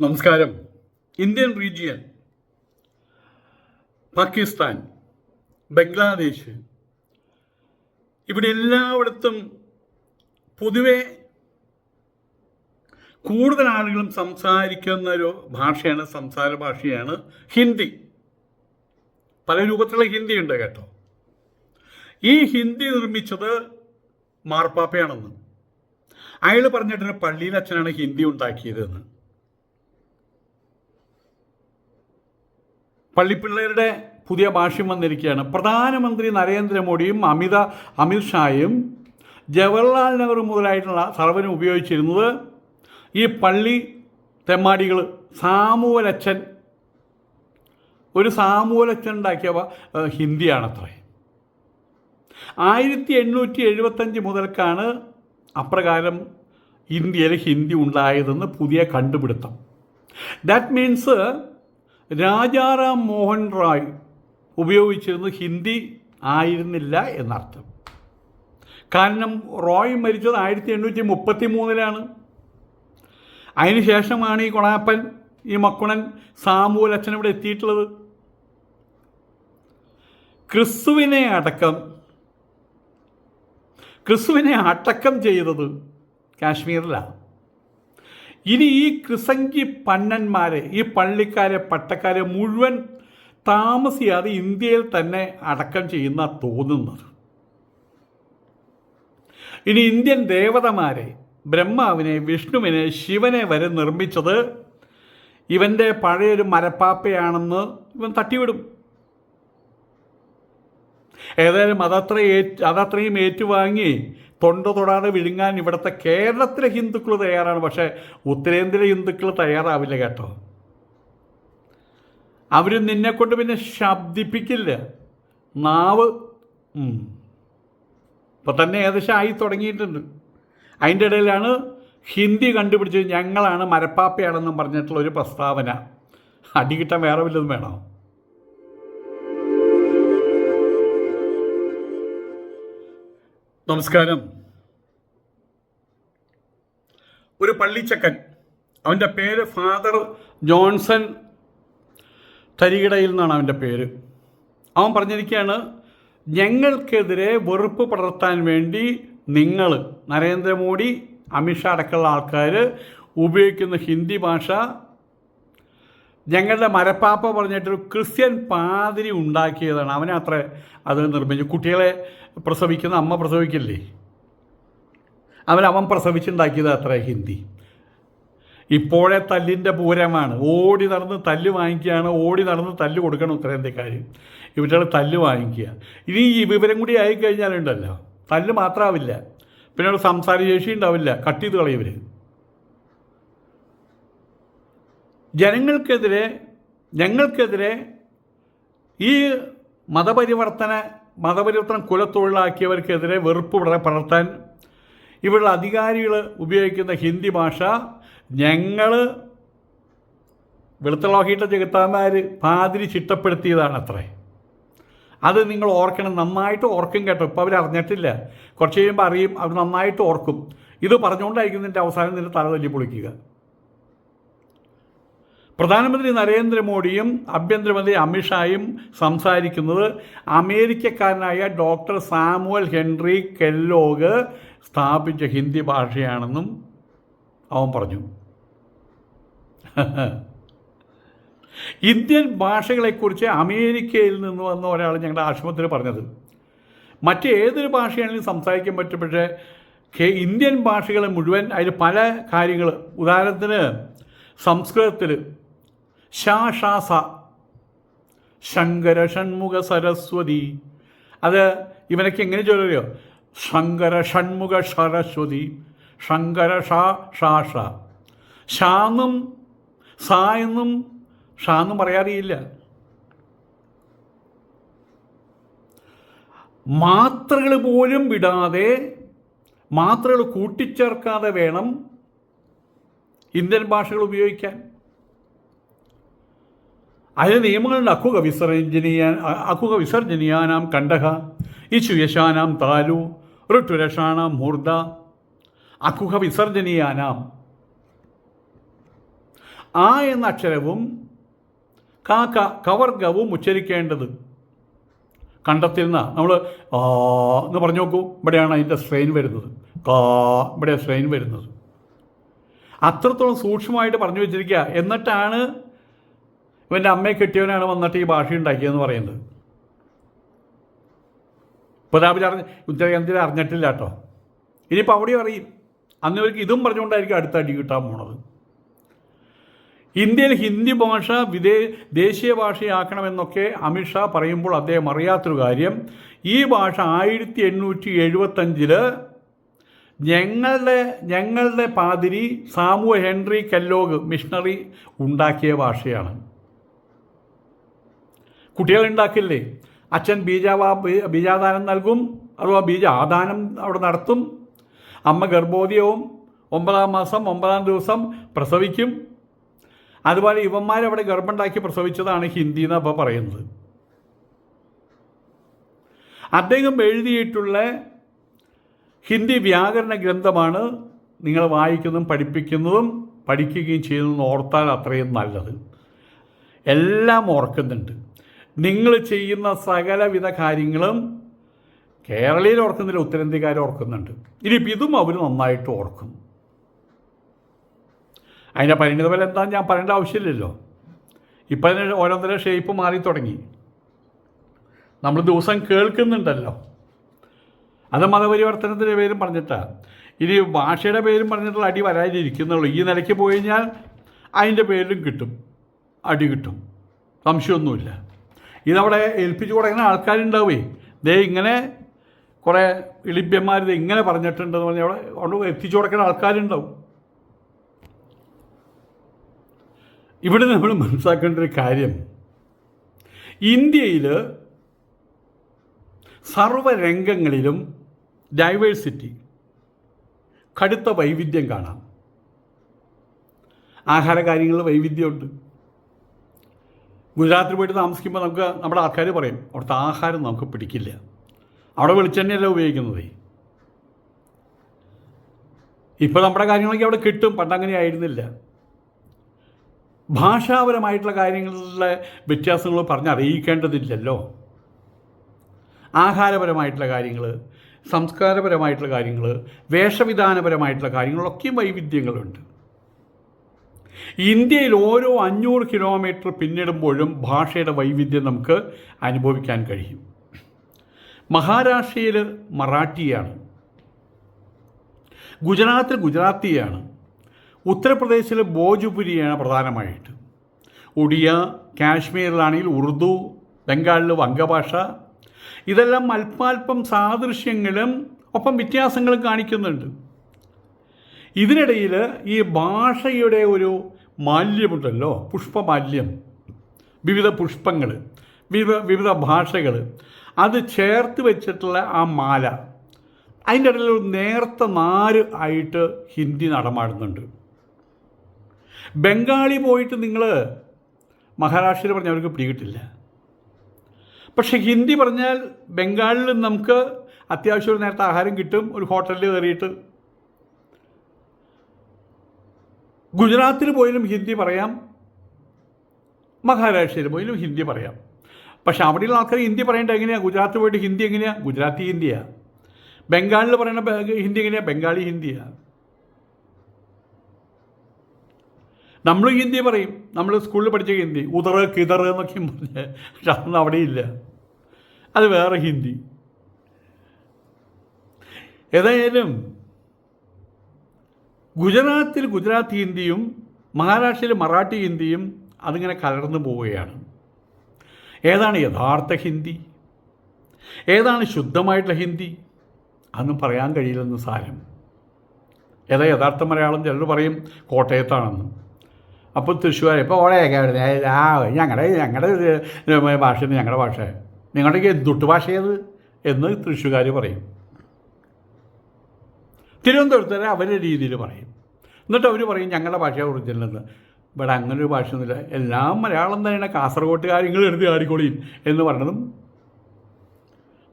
നമസ്കാരം. Indian region Pakistan Bangladesh. ഇവിടെ എല്ലായിടത്തും പൊതുവെ കൂടുതൽ ആളുകളും സംസാരിക്കുന്ന ഒരു ഭാഷയാണ് സംസാര ഭാഷയാണ് ഹിന്ദി. പല രൂപത്തിലുള്ള ഹിന്ദി ഉണ്ട് കേട്ടോ. ഈ ഹിന്ദി നിർമ്മിച്ചത് മാർപ്പാപ്പയാണെന്ന്. അയാൾ പറഞ്ഞിട്ടൊരു പള്ളിയിൽ അച്ഛനാണ് ഹിന്ദി ഉണ്ടാക്കിയതെന്ന്. പള്ളിപ്പിള്ളേരുടെ പുതിയ ഭാഷ്യം വന്നിരിക്കുകയാണ്. പ്രധാനമന്ത്രി നരേന്ദ്രമോദിയും അമിത അമിത്ഷായും ജവഹർലാൽ നെഹ്റു മുതലായിട്ടുള്ള സർവനും ഉപയോഗിച്ചിരുന്നത് ഈ പള്ളി തെമ്മാടികൾ സാമൂലച്ചൻ ഒരു സാമൂലച്ചൻ ഉണ്ടാക്കിയ ഹിന്ദിയാണത്രേ. ആയിരത്തി എണ്ണൂറ്റി എഴുപത്തഞ്ച് മുതൽക്കാണ് അപ്രകാരം ഇന്ത്യയിൽ ഹിന്ദി ഉണ്ടായതെന്ന് പുതിയ കണ്ടുപിടുത്തം. ദാറ്റ് മീൻസ് രാജാറാം മോഹൻ റായ് ഉപയോഗിച്ചിരുന്നത് ഹിന്ദി ആയിരുന്നില്ല എന്നർത്ഥം. കാരണം റോയ് മരിച്ചത് ആയിരത്തി എണ്ണൂറ്റി മുപ്പത്തി മൂന്നിലാണ് അതിനുശേഷമാണ് ഈ കൊണാപ്പൻ ഈ മക്കുണൻ സാമൂലച്ചൻ ഇവിടെ എത്തിയിട്ടുള്ളത്. ക്രിസ്തുവിനെ അടക്കം ക്രിസ്തുവിനെ അടക്കം ചെയ്തത് കാശ്മീരിലാണ്. ഇനി ഈ ക്രിസംഗി പന്നന്മാരെ ഈ പള്ളിക്കാരെ പട്ടക്കാരെ മുഴുവൻ താമസിയാതെ ഇന്ത്യയിൽ തന്നെ അടക്കം ചെയ്യുന്ന തോന്നുന്നത്. ഇനി ഇന്ത്യൻ ദേവതമാരെ ബ്രഹ്മാവിനെ വിഷ്ണുവിനെ ശിവനെ വരെ നിർമ്മിച്ചത് ഇവന്റെ പഴയൊരു മരപ്പാപ്പയാണെന്ന് ഇവൻ തട്ടിവിടും. ഏതായാലും അതത്ര അതത്രയും ഏറ്റുവാങ്ങി തൊണ്ട തൊടാതെ വിഴുങ്ങാൻ ഇവിടുത്തെ കേരളത്തിലെ ഹിന്ദുക്കൾ തയ്യാറാണ്. പക്ഷേ ഉത്തരേന്ത്യയിലെ ഹിന്ദുക്കൾ തയ്യാറാവില്ല കേട്ടോ. അവർ നിന്നെ കൊണ്ട് പിന്നെ ശബ്ദിപ്പിക്കില്ല. നാവ് ഇപ്പം തന്നെ ഏകദേശം ആയി തുടങ്ങിയിട്ടുണ്ട്. അതിന്റെ ഇടയിലാണ് ഹിന്ദി കണ്ടുപിടിച്ചത് ഞങ്ങളാണ് മരപ്പാപ്പയാണെന്നും പറഞ്ഞിട്ടുള്ള ഒരു പ്രസ്താവന. അടി കിട്ടാൻ വേറെ വല്ലതും വേണോ? നമസ്കാരം. ഒരു പള്ളിച്ചക്കൻ അവന്റെ പേര് ഫാദർ ജോൺസൺ തരികിടയിൽ നിന്നാണ് അവന്റെ പേര്. അവൻ പറഞ്ഞിരിക്കുകയാണ് ഞങ്ങൾക്കെതിരെ വെറുപ്പ് പടർത്താൻ വേണ്ടി നിങ്ങൾ നരേന്ദ്രമോദി അമിത്ഷാ അടക്കമുള്ള ആൾക്കാർ ഉപയോഗിക്കുന്ന ഹിന്ദി ഭാഷ ഞങ്ങളുടെ മരപ്പാപ്പ പറഞ്ഞിട്ടൊരു ക്രിസ്ത്യൻ പാതിരി ഉണ്ടാക്കിയതാണ്. അവനെ അത്ര അത് നിർമ്മിച്ചു കുട്ടികളെ പ്രസവിക്കുന്ന അമ്മ പ്രസവിക്കില്ലേ? അവൻ അവൻ പ്രസവിച്ചുണ്ടാക്കിയത് അത്ര ഹിന്ദി. ഇപ്പോഴേ തല്ലിന്റെ പൂരമാണ്. ഓടി നടന്ന് തല്ല് വാങ്ങിക്കുകയാണ്. ഓടി നടന്ന് തല്ല് കൊടുക്കണം കാര്യം. ഇവരുടെ തല്ല് വാങ്ങിക്കുക. ഇനി ഈ വിവരം കൂടി ആയിക്കഴിഞ്ഞാലുണ്ടല്ലോ. തല്ല് മാത്രമാവില്ല പിന്നെ ഒരു സംസാര ശേഷി ഉണ്ടാവില്ല കട്ട് ചെയ്ത് കളയും ഇവർ ജനങ്ങൾക്കെതിരെ ഞങ്ങൾക്കെതിരെ ഈ മതപരിവർത്തന മതപരിവർത്തനം കുലത്തൊഴിലാക്കിയവർക്കെതിരെ വെറുപ്പ് പട- പടർത്താൻ ഇവിടെ അധികാരികൾ ഉപയോഗിക്കുന്ന ഹിന്ദി ഭാഷ ഞങ്ങൾ വെളുത്തലോഹിയുടെ ചെകുത്താന്മാർ പാതിരി ചിട്ടപ്പെടുത്തിയതാണ് അത്രേ അത് നിങ്ങൾ ഓർക്കണം. നന്നായിട്ട് ഓർക്കും കേട്ടോ. ഇപ്പോൾ അവർ അറിഞ്ഞിട്ടില്ല. കുറച്ച് കഴിയുമ്പോൾ അറിയും. അവർ നന്നായിട്ട് ഓർക്കും. ഇത് പറഞ്ഞുകൊണ്ടായിരിക്കും നിന്റെ അവസാനം നിന്റെ തല തല്ലി പൊളിക്കുക. പ്രധാനമന്ത്രി നരേന്ദ്രമോദിയും ആഭ്യന്തരമന്ത്രി അമിത്ഷായും സംസാരിക്കുന്നത് അമേരിക്കക്കാരനായ ഡോക്ടർ സാമുവൽ ഹെൻറി കെല്ലോഗ് സ്ഥാപിച്ച ഹിന്ദി ഭാഷയാണെന്നും അവൻ പറഞ്ഞു. ഇന്ത്യൻ ഭാഷകളെക്കുറിച്ച് അമേരിക്കയിൽ നിന്ന് വന്ന ഒരാൾ ഞങ്ങളുടെ ആശുപത്രി പറഞ്ഞത്. മറ്റേതൊരു ഭാഷയാണെങ്കിലും സംസാരിക്കാൻ പറ്റും പക്ഷേ ഇന്ത്യൻ ഭാഷകളെ മുഴുവൻ അതിൽ പല കാര്യങ്ങൾ ഉദാഹരണത്തിന് സംസ്കൃതത്തിൽ ഷാ ശങ്കര ഷൺമുഖ സരസ്വതി. അത് ഇവനൊക്കെ എങ്ങനെ ചൊല്ലുകയോ ശങ്കര ഷൺമുഖ സരസ്വതി. ശങ്കര ഷാ ഷാഷ ഷാന്നും സാ എന്നും ഷാന്നും പറയാറിയില്ല. മാത്രകൾ പോലും വിടാതെ മാത്രകൾ കൂട്ടിച്ചേർക്കാതെ വേണം ഇന്ത്യൻ ഭാഷകൾ ഉപയോഗിക്കാൻ. അതിന് നിയമങ്ങളുണ്ട് അക്കുക വിസർജനീയ അക്കുക വിസർജനീയാനാം കണ്ടഹ ഇശുയശാനാം താലു ഋട്ടുരഷാണാം മൂർദ്ധ അക്കുഹ വിസർജനീയാനാം ആ എന്ന അക്ഷരവും കാക്ക കവർഗവും ഉച്ചരിക്കേണ്ടത്. കണ്ടെത്തുന്ന നമ്മൾ ആ എന്ന് പറഞ്ഞു നോക്കൂ. ഇവിടെയാണ് അതിന്റെ സ്ട്രെയിൻ വരുന്നത്. കാ ഇവിടെ സ്ട്രെയിൻ വരുന്നത്. അത്രത്തോളം സൂക്ഷ്മമായിട്ട് പറഞ്ഞു വെച്ചിരിക്കുക. എന്നിട്ടാണ് ഇവന്റെ അമ്മയെ കിട്ടിയവനാണ് വന്നിട്ട് ഈ ഭാഷ ഉണ്ടാക്കിയെന്ന് പറയുന്നത്. പ്രതാപിൽ അറിഞ്ഞ ഉത്തരകേന്ദ്രം അറിഞ്ഞിട്ടില്ല കേട്ടോ. ഇനിയിപ്പോൾ അവിടെയും അറിയും അന്ന് ഇവർക്ക് ഇതും പറഞ്ഞുകൊണ്ടായിരിക്കും അടുത്ത അടി കിട്ടാൻ പോണത്. ഇന്ത്യയിൽ ഹിന്ദി ഭാഷ വിദേ ദേശീയ ഭാഷയാക്കണമെന്നൊക്കെ അമിത്ഷാ പറയുമ്പോൾ അദ്ദേഹം അറിയാത്തൊരു കാര്യം ഈ ഭാഷ ആയിരത്തി എണ്ണൂറ്റി എഴുപത്തഞ്ചിൽ ഞങ്ങളുടെ ഞങ്ങളുടെ പാതിരി സാമു ഹെൻറി കല്ലോഗ് മിഷണറി ഉണ്ടാക്കിയ ഭാഷയാണ്. കുട്ടികൾ ഉണ്ടാക്കില്ലേ അച്ഛൻ ബീജാവാ ബീജാദാനം നൽകും അഥവാ ബീജാദാനം അവിടെ നടത്തും. അമ്മ ഗർഭോദയവും ഒമ്പതാം മാസം ഒമ്പതാം ദിവസം പ്രസവിക്കും. അതുപോലെ ഇവന്മാരവിടെ ഗർഭമുണ്ടാക്കി പ്രസവിച്ചതാണ് ഹിന്ദി എന്ന് അപ്പോൾ പറയുന്നത്. അദ്ദേഹം എഴുതിയിട്ടുള്ള ഹിന്ദി വ്യാകരണ ഗ്രന്ഥമാണ് നിങ്ങൾ വായിക്കുന്നതും പഠിപ്പിക്കുന്നതും പഠിക്കുകയും ചെയ്യുന്നതും ഓർത്താൽ അത്രയും നല്ലത്. എല്ലാം ഓർക്കുന്നുണ്ട്. നിങ്ങൾ ചെയ്യുന്ന സകലവിധ കാര്യങ്ങളും കേരളീയർ ഓർക്കുന്നില്ല ഉത്തരേന്ത്യക്കാർ ഓർക്കുന്നുണ്ട്. ഇനിയിപ്പോൾ ഇതും അവർ നന്നായിട്ട് ഓർക്കും. അതിന്റെ പരിണിതഫലം എന്താണെന്ന് ഞാൻ പറയേണ്ട ആവശ്യമില്ലല്ലോ. ഇപ്പം അതിന് ഓരോന്നര ഷേപ്പ് മാറി തുടങ്ങി. നമ്മൾ ദിവസം കേൾക്കുന്നുണ്ടല്ലോ. അത് മതപരിവർത്തനത്തിന്റെ പേരും പറഞ്ഞിട്ടാണ് ഇനി ഭാഷയുടെ പേരും പറഞ്ഞിട്ടുള്ള അടി വരാതിരിക്കുന്നുള്ളൂ ഈ നിലയ്ക്ക് പോയി കഴിഞ്ഞാൽ അതിന്റെ പേരിലും കിട്ടും. അടി കിട്ടും. സംശയമൊന്നുമില്ല. ഇതവിടെ ഏൽപ്പിച്ചു കൊടുക്കുന്ന ആൾക്കാരുണ്ടാവേ. ദേ ഇങ്ങനെ കുറേ ഇളിപ്യന്മാർ ഇത് ഇങ്ങനെ പറഞ്ഞിട്ടുണ്ടെന്ന് പറഞ്ഞാൽ അവിടെ അവിടെ എത്തിച്ചു കൊടുക്കുന്ന ആൾക്കാരുണ്ടാവും. ഇവിടെ നമ്മൾ മനസ്സിലാക്കേണ്ട ഒരു കാര്യം. ഇന്ത്യയിൽ സർവരംഗങ്ങളിലും ഡൈവേഴ്സിറ്റി കടുത്ത വൈവിധ്യം കാണാം. ആഹാര കാര്യങ്ങളിൽ വൈവിധ്യമുണ്ട്. ഗുജറാത്തിൽ പോയിട്ട് താമസിക്കുമ്പോൾ നമുക്ക് നമ്മുടെ ആൾക്കാർ പറയും അവിടുത്തെ ആഹാരം നമുക്ക് പിടിക്കില്ല. അവിടെ വെളിച്ചെണ്ണയല്ല ഉപയോഗിക്കുന്നത്. ഇപ്പോൾ നമ്മുടെ കാര്യങ്ങളൊക്കെ അവിടെ കിട്ടും പണ്ടങ്ങനെ ആയിരുന്നില്ല. ഭാഷാപരമായിട്ടുള്ള കാര്യങ്ങളിലെ വ്യത്യാസങ്ങൾ പറഞ്ഞറിയിക്കേണ്ടതില്ലല്ലോ. ആഹാരപരമായിട്ടുള്ള കാര്യങ്ങൾ സംസ്കാരപരമായിട്ടുള്ള കാര്യങ്ങൾ വേഷവിധാനപരമായിട്ടുള്ള കാര്യങ്ങളൊക്കെയും വൈവിധ്യങ്ങളുണ്ട്. ഇന്ത്യയിൽ ഓരോ അഞ്ഞൂറ് കിലോമീറ്റർ പിന്നിടുമ്പോഴും ഭാഷയുടെ വൈവിധ്യം നമുക്ക് അനുഭവിക്കാൻ കഴിയും. മഹാരാഷ്ട്രയിൽ മറാഠിയാണ്. ഗുജറാത്തിൽ ഗുജറാത്തിയാണ്. ഉത്തർപ്രദേശിൽ ഭോജ്പുരിയാണ് പ്രധാനമായിട്ട്. ഒഡിയ കാശ്മീരിലാണെങ്കിൽ ഉറുദു ബംഗാളിൽ വംഗഭാഷ. ഇതെല്ലാം അല്പാൽപ്പം സാദൃശ്യങ്ങളും ഒപ്പം വ്യത്യാസങ്ങളും കാണിക്കുന്നുണ്ട്. ഇതിനിടയിൽ ഈ ഭാഷയുടെ ഒരു മാല്യമുണ്ടല്ലോ പുഷ്പമാല്യം വിവിധ പുഷ്പങ്ങൾ വിവിധ വിവിധ ഭാഷകൾ. അത് ചേർത്ത് വെച്ചിട്ടുള്ള ആ മാല. അതിന്റെ ഇടയിൽ ഒരു നേർത്ത നാര് ആയിട്ട് ഹിന്ദി നടമാടുന്നുണ്ട്. ബംഗാളി പോയിട്ട് നിങ്ങൾ മഹാരാഷ്ട്രയിൽ പറഞ്ഞാൽ അവർക്ക് പിടികിട്ടില്ല. പക്ഷേ ഹിന്ദി പറഞ്ഞാൽ ബംഗാളിൽ നമുക്ക് അത്യാവശ്യം ഒരു നേരത്തെ ആഹാരം കിട്ടും ഒരു ഹോട്ടലിൽ കയറിയിട്ട് ഗുജറാത്തിൽ പോയാലും ഹിന്ദി പറയാം. മഹാരാഷ്ട്രയിൽ പോയാലും ഹിന്ദി പറയാം. പക്ഷെ അവിടെയുള്ള ആൾക്കാർ ഹിന്ദി പറയേണ്ടത് എങ്ങനെയാണ് ഗുജറാത്തിൽ പോയിട്ട് ഹിന്ദി എങ്ങനെയാണ് ഗുജറാത്തി ഹിന്ദിയാണ് ബംഗാളിൽ പറയുന്ന ഹിന്ദി എങ്ങനെയാണ് ബംഗാളി ഹിന്ദിയാണ് നമ്മൾ ഹിന്ദി പറയും. നമ്മൾ സ്കൂളിൽ പഠിച്ച ഹിന്ദി. ഉദർ കിതർ എന്നൊക്കെ പറഞ്ഞ്. പക്ഷെ അതൊന്നും അവിടെയില്ല അത് വേറെ ഹിന്ദി. ഏതായാലും ഗുജറാത്തിൽ ഗുജറാത്തി ഹിന്ദിയും മഹാരാഷ്ട്രയിൽ മറാഠി ഹിന്ദിയും അതിങ്ങനെ കലർന്നു പോവുകയാണ്. ഏതാണ് യഥാർത്ഥ ഹിന്ദി? ഏതാണ് ശുദ്ധമായിട്ടുള്ള ഹിന്ദി? അതൊന്നും പറയാൻ കഴിയില്ലെന്ന് സാരം. ഏതാ യഥാർത്ഥ മലയാളം ചിലർ പറയും കോട്ടയത്താണെന്ന്. അപ്പോൾ തൃശ്ശൂർ ഇപ്പോൾ ഓളയൊക്കെ ആ ഞങ്ങളുടെ ഞങ്ങളുടെ ഭാഷ ഞങ്ങളുടെ ഭാഷ. നിങ്ങളുടെ എന്തുട്ട് ഭാഷ ഏത് എന്ന് തൃശ്ശൂർകാർ പറയും. തിരുവനന്തപുരത്തുകാരെ അവരുടെ രീതിയിൽ പറയും. എന്നിട്ട് അവർ പറയും ഞങ്ങളുടെ ഭാഷ ഒറിജിനലെന്ന് ഇവിടെ അങ്ങനെ ഒരു ഭാഷയൊന്നുമില്ല. എല്ലാം മലയാളം തന്നെയാണ്. കാസർഗോട്ട് കാര്യങ്ങൾ എഴുതി കാണിക്കൊള്ളിയും എന്ന് പറഞ്ഞതും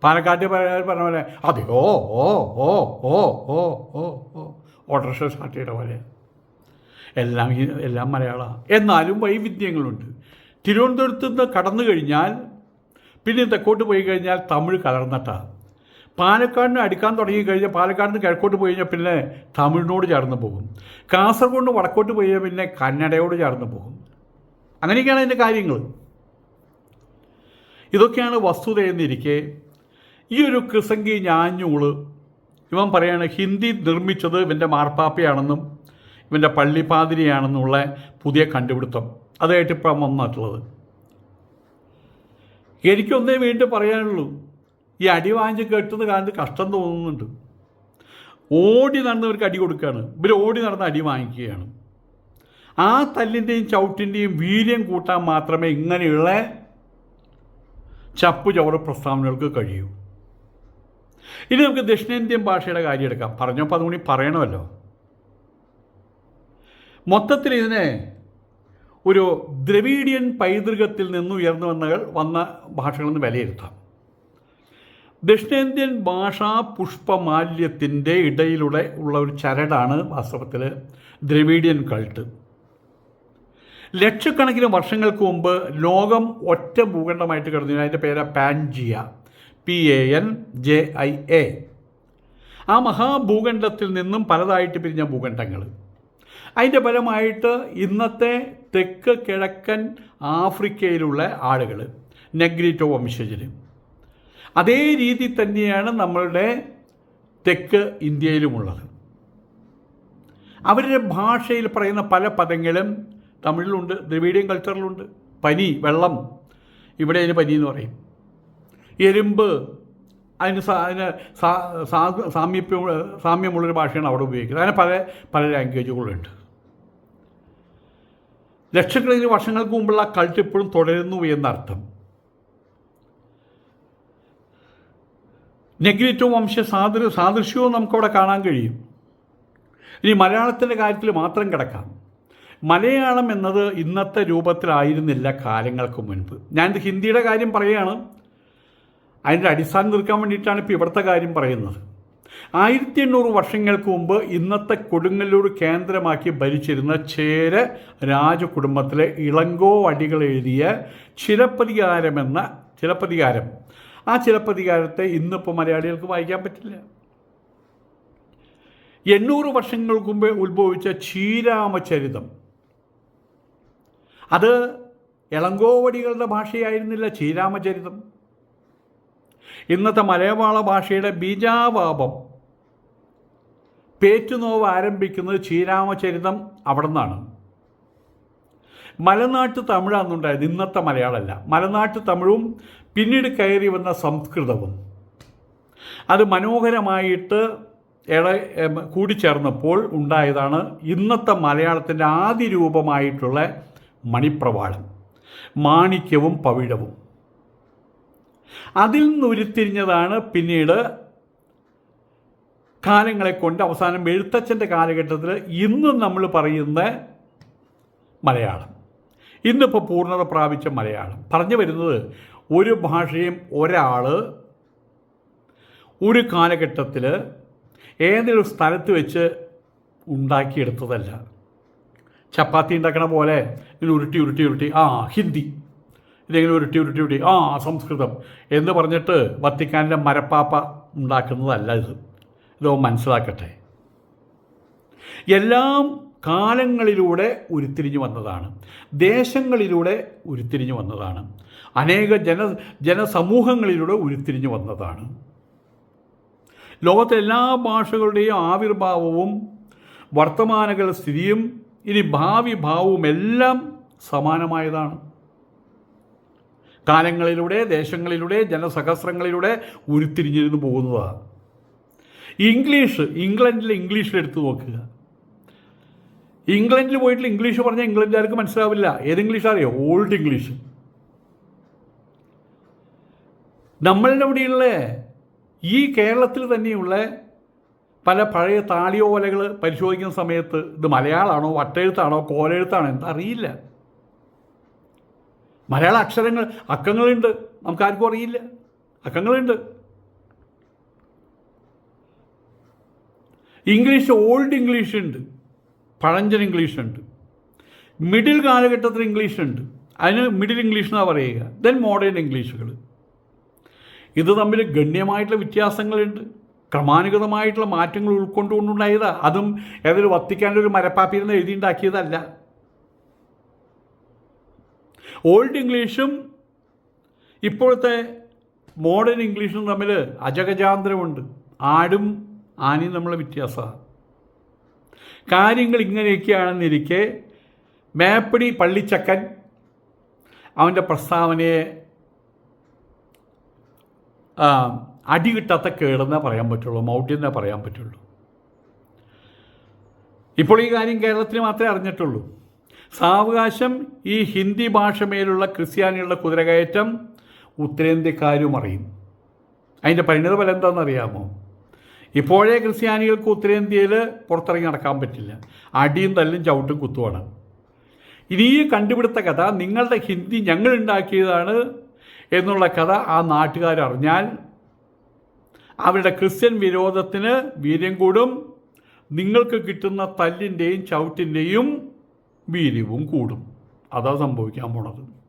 പാലക്കാട്ട് പറഞ്ഞ പോലെ അതെ ഓ ഓ ഓ ഓ ഓ ഓ ഓട്ടർഷ സാക്ഷിയുടെ പോലെ. എല്ലാം എല്ലാം മലയാളമാണ് എന്നാലും വൈവിധ്യങ്ങളുണ്ട്. തിരുവനന്തപുരത്ത് നിന്ന് കടന്നു കഴിഞ്ഞാൽ പിന്നെ തെക്കോട്ട് പോയി കഴിഞ്ഞാൽ തമിഴ് കലർന്നിട്ടാണ് പാലക്കാടിന് അടുക്കാൻ തുടങ്ങിക്കഴിഞ്ഞാൽ പാലക്കാടിന് കിഴക്കോട്ട് പോയി കഴിഞ്ഞാൽ പിന്നെ തമിഴിനോട് ചേർന്ന് പോകും. കാസർഗോഡിന് വടക്കോട്ട് പോയി കഴിഞ്ഞാൽ പിന്നെ കന്നഡയോട് ചേർന്ന് പോകും. അങ്ങനെയൊക്കെയാണ് അതിന്റെ കാര്യങ്ങൾ ഇതൊക്കെയാണ് വസ്തുത എന്നിരിക്കെ ഈ ഒരു കൃസംഗി ഞാഞ്ഞൂൾ ഇവൻ പറയാണ് ഹിന്ദി നിർമ്മിച്ചത് ഇവന്റെ മാർപ്പാപ്പയാണെന്നും ഇവന്റെ പള്ളിപ്പാതിരിയാണെന്നുള്ള പുതിയ കണ്ടുപിടുത്തം. അതായിട്ട് ഇപ്പം വന്നിട്ടുള്ളത്. എനിക്കൊന്നേ വീണ്ടും പറയാനുള്ളൂ ഈ അടി വാങ്ങിച്ച് കെട്ടുന്ന കാലത്ത് കഷ്ടം തോന്നുന്നുണ്ട്. ഓടി നടന്നവർക്ക് അടി കൊടുക്കുകയാണ്. ഇവർ ഓടി നടന്ന് അടി വാങ്ങിക്കുകയാണ്. ആ തല്ലിന്റെയും ചവിട്ടിന്റെയും വീര്യം കൂട്ടാൻ മാത്രമേ ഇങ്ങനെയുള്ള ചപ്പു ചവറ് പ്രസ്താവനകൾക്ക് കഴിയൂ. ഇനി നമുക്ക് ദക്ഷിണേന്ത്യൻ ഭാഷയുടെ കാര്യം എടുക്കാം. പറഞ്ഞപ്പോൾ അതുകൂടി പറയണമല്ലോ. മൊത്തത്തിൽ ഇതിനെ ഒരു ദ്രവീഡിയൻ പൈതൃകത്തിൽ നിന്ന് ഉയർന്നു വന്ന വന്ന ഭാഷകളെന്ന് വിലയിരുത്താം. ദക്ഷിണേന്ത്യൻ ഭാഷാ പുഷ്പമാല്യത്തിന്റെ ഇടയിലൂടെ ഉള്ള ഒരു ചരടാണ് വാസ്തവത്തിൽ ദ്രവീഡിയൻ കൾട്ട്. ലക്ഷക്കണക്കിന് വർഷങ്ങൾക്ക് മുമ്പ് ലോകം ഒറ്റ ഭൂഖണ്ഡമായിട്ട് കിടന്നു അതിന്റെ പേര് Pangaea. P A N J I A. ആ മഹാഭൂഖണ്ഡത്തിൽ നിന്നും പലതായിട്ട് പിരിഞ്ഞ ഭൂഖണ്ഡങ്ങൾ. അതിന്റെ ഫലമായിട്ട് ഇന്നത്തെ തെക്ക് കിഴക്കൻ ആഫ്രിക്കയിലുള്ള ആളുകൾ നെഗ്രിറ്റോ വംശജർ. അതേ രീതി തന്നെയാണ് നമ്മളുടെ തെക്ക് ഇന്ത്യയിലുമുള്ളത്. അവരുടെ ഭാഷയിൽ പറയുന്ന പല പദങ്ങളും തമിഴിലുണ്ട് ദ്രവീഡിയൻ കൾച്ചറിലുണ്ട്. പനി വെള്ളം ഇവിടെ അതിന് പനി എന്ന് പറയും. എരുമ്പ് അതിന് അതിന് സാമീപ്യം സാമ്യമുള്ളൊരു ഭാഷയാണ് അവിടെ ഉപയോഗിക്കുന്നത്. അങ്ങനെ പല പല ലാംഗ്വേജുകളുണ്ട്. ലക്ഷക്കണക്കിന് വർഷങ്ങൾക്ക് മുമ്പുള്ള കൾട്ട് ഇപ്പോഴും തുടരുന്നു എന്നർത്ഥം. നെഗ്രിറ്റോ വംശ സാദൃ സാദൃശ്യവും നമുക്കവിടെ കാണാൻ കഴിയും. ഇനി മലയാളത്തിന്റെ കാര്യത്തിൽ മാത്രം കിടക്കാം. മലയാളം എന്നത് ഇന്നത്തെ രൂപത്തിലായിരുന്നില്ല കാലങ്ങൾക്ക് മുൻപ്. ഞാനിത് ഹിന്ദിയുടെ കാര്യം പറയുകയാണ്. അതിന്റെ അടിസ്ഥാനം തീർക്കാൻ വേണ്ടിയിട്ടാണ് ഇപ്പോൾ ഇവിടുത്തെ കാര്യം പറയുന്നത്. ആയിരത്തി എണ്ണൂറ് വർഷങ്ങൾക്ക് മുമ്പ് ഇന്നത്തെ കൊടുങ്ങല്ലൂർ കേന്ദ്രമാക്കി ഭരിച്ചിരുന്ന ചേര രാജകുടുംബത്തിലെ ഇളങ്കോ അടികൾ എഴുതിയ ചിലപ്പതികാരമെന്ന ചിലപ്പതികാരം ആ ചിലപ്പതികാരത്തെ ഇന്നിപ്പോൾ മലയാളികൾക്ക് വായിക്കാൻ പറ്റില്ല. എണ്ണൂറ് വർഷങ്ങൾക്ക് മുമ്പേ ഉത്ഭവിച്ച ശ്രീരാമചരിതം. അത് ഇളങ്കോവടികളുടെ ഭാഷയായിരുന്നില്ല ശ്രീരാമചരിതം. ഇന്നത്തെ മലയാള ഭാഷയുടെ ബീജാവാപം പേറ്റുനോവ് ആരംഭിക്കുന്നത് ശ്രീരാമചരിതം അവിടെ നിന്നാണ് മലനാട്ട് തമിഴാന്നുണ്ടായത് ഇന്നത്തെ മലയാളമല്ല. മലനാട്ടു തമിഴും പിന്നീട് കയറി വന്ന സംസ്കൃതവും. അത് മനോഹരമായിട്ട് ഇട കൂടിച്ചേർന്നപ്പോൾ ഉണ്ടായതാണ് ഇന്നത്തെ മലയാളത്തിന്റെ ആദ്യ രൂപമായിട്ടുള്ള മണിപ്രവാളം. മാണിക്യവും പവിഴവും. അതിൽ നിന്ന് ഉരുത്തിരിഞ്ഞതാണ് പിന്നീട് കാലങ്ങളെ കൊണ്ട് അവസാനം എഴുത്തച്ഛന്റെ കാലഘട്ടത്തിൽ ഇന്നും നമ്മൾ പറയുന്ന മലയാളം. ഇന്നിപ്പോൾ പൂർണത പ്രാപിച്ച മലയാളം. പറഞ്ഞു വരുന്നത് ഒരു ഭാഷയും ഒരാൾ ഒരു കാലഘട്ടത്തിൽ ഏതെങ്കിലും സ്ഥലത്ത് വെച്ച് ഉണ്ടാക്കിയെടുത്തതല്ല. ചപ്പാത്തി ഉണ്ടാക്കണ പോലെ ഇങ്ങനെ ഉരുട്ടി ഉരുട്ടി ഉരുട്ടി ആ ഹിന്ദി. ഇതെങ്ങനെ ഉരുട്ടി ഉരുട്ടി ഉരുട്ടി ആ സംസ്കൃതം എന്ന് പറഞ്ഞിട്ട് വത്തിക്കാനിലെ മരപ്പാപ്പ ഉണ്ടാക്കുന്നതല്ല ഇത്. ഇതോ മനസ്സിലാക്കട്ടെ. എല്ലാം കാലങ്ങളിലൂടെ ഉരുത്തിരിഞ്ഞു വന്നതാണ്. ദേശങ്ങളിലൂടെ ഉരുത്തിരിഞ്ഞു വന്നതാണ്. അനേക ജന ജനസമൂഹങ്ങളിലൂടെ ഉരുത്തിരിഞ്ഞു വന്നതാണ്. ലോകത്തെ എല്ലാ ഭാഷകളുടെയും ആവിർഭാവവും വർത്തമാനകാല സ്ഥിതിയും ഇനി ഭാവി ഭാവവും എല്ലാം സമാനമായതാണ്. കാലങ്ങളിലൂടെ ദേശങ്ങളിലൂടെ ജനസഹസ്രങ്ങളിലൂടെ ഉരുത്തിരിഞ്ഞിരുന്നു പോകുന്നതാണ്. ഇംഗ്ലീഷ് ഇംഗ്ലണ്ടിലെ ഇംഗ്ലീഷിൽ എടുത്തു നോക്കുക. ഇംഗ്ലണ്ടിൽ പോയിട്ട് ഇംഗ്ലീഷ് പറഞ്ഞാൽ ഇംഗ്ലണ്ടുകാർക്ക് മനസ്സിലാവില്ല. ഏത് ഇംഗ്ലീഷ് അറിയോ? ഓൾഡ് ഇംഗ്ലീഷ് നമ്മളുടെ ഇവിടെയുള്ള ഈ കേരളത്തിൽ തന്നെയുള്ള പല പഴയ താളിയോലകൾ പരിശോധിക്കുന്ന സമയത്ത് ഇത് മലയാളമാണോ വട്ടെഴുത്താണോ കോലെഴുത്താണോ എന്താ അറിയില്ല മലയാള അക്ഷരങ്ങൾ അക്കങ്ങളുണ്ട്. നമുക്കാർക്കും അറിയില്ല. അക്കങ്ങളുണ്ട്. ഇംഗ്ലീഷ് ഓൾഡ് ഇംഗ്ലീഷ് ഉണ്ട്. പഴഞ്ചൻ ഇംഗ്ലീഷുണ്ട്. മിഡിൽ കാലഘട്ടത്തിൽ ഇംഗ്ലീഷുണ്ട്. അതിന് മിഡിൽ ഇംഗ്ലീഷ് എന്നാണ് പറയുക. ദെൻ മോഡേൺ ഇംഗ്ലീഷുകൾ. ഇത് തമ്മിൽ ഗണ്യമായിട്ടുള്ള വ്യത്യാസങ്ങളുണ്ട്. ക്രമാനുഗതമായിട്ടുള്ള മാറ്റങ്ങൾ ഉൾക്കൊണ്ടുകൊണ്ടുണ്ടായതാണ് അതും ഏതൊരു വത്തിക്കാന്റെ ഒരു മരപ്പാപ്പിരുന്ന് എഴുതിയുണ്ടാക്കിയതല്ല. ഓൾഡ് ഇംഗ്ലീഷും ഇപ്പോഴത്തെ മോഡേൺ ഇംഗ്ലീഷും തമ്മിൽ അജഗജാന്തരമുണ്ട്. ആടും ആനയും തമ്മിലുള്ള വ്യത്യാസമാണ്. കാര്യങ്ങൾ ഇങ്ങനെയൊക്കെയാണെന്നിരിക്കെ മേപ്പടി പള്ളിച്ചക്കൻ അവന്റെ പ്രസ്താവനയെ അടി കിട്ടാത്ത കേടെന്നേ പറയാൻ പറ്റുള്ളൂ മൗഢ്യെന്നേ പറയാൻ പറ്റുള്ളൂ. ഇപ്പോൾ ഈ കാര്യം കേരളത്തിന് മാത്രമേ അറിഞ്ഞിട്ടുള്ളൂ. സാവകാശം ഈ ഹിന്ദി ഭാഷ മേലുള്ള ക്രിസ്ത്യാനികളുടെ കുതിരകയറ്റം ഉത്തരേന്ത്യക്കാരും അറിയും. അതിന്റെ പരിണിത ഫലം എന്താണെന്നറിയാമോ? ഇപ്പോഴേ ക്രിസ്ത്യാനികൾക്ക് ഉത്തരേന്ത്യയിൽ പുറത്തിറങ്ങി നടക്കാൻ പറ്റില്ല. അടിയും തല്ലും ചവിട്ടും കുത്തുവാണ്. ഇനി ഈ കണ്ടുപിടുത്ത കഥ നിങ്ങളുടെ ഹിന്ദി ഞങ്ങൾ ഉണ്ടാക്കിയതാണ് എന്നുള്ള കഥ ആ നാട്ടുകാരറിഞ്ഞാൽ അവരുടെ ക്രിസ്ത്യൻ വിരോധത്തിന് വീര്യം കൂടും നിങ്ങൾക്ക് കിട്ടുന്ന തല്ലിന്റെയും ചവിട്ടിന്റെയും വീര്യവും കൂടും. അതാ സംഭവിക്കാൻ പോണത്.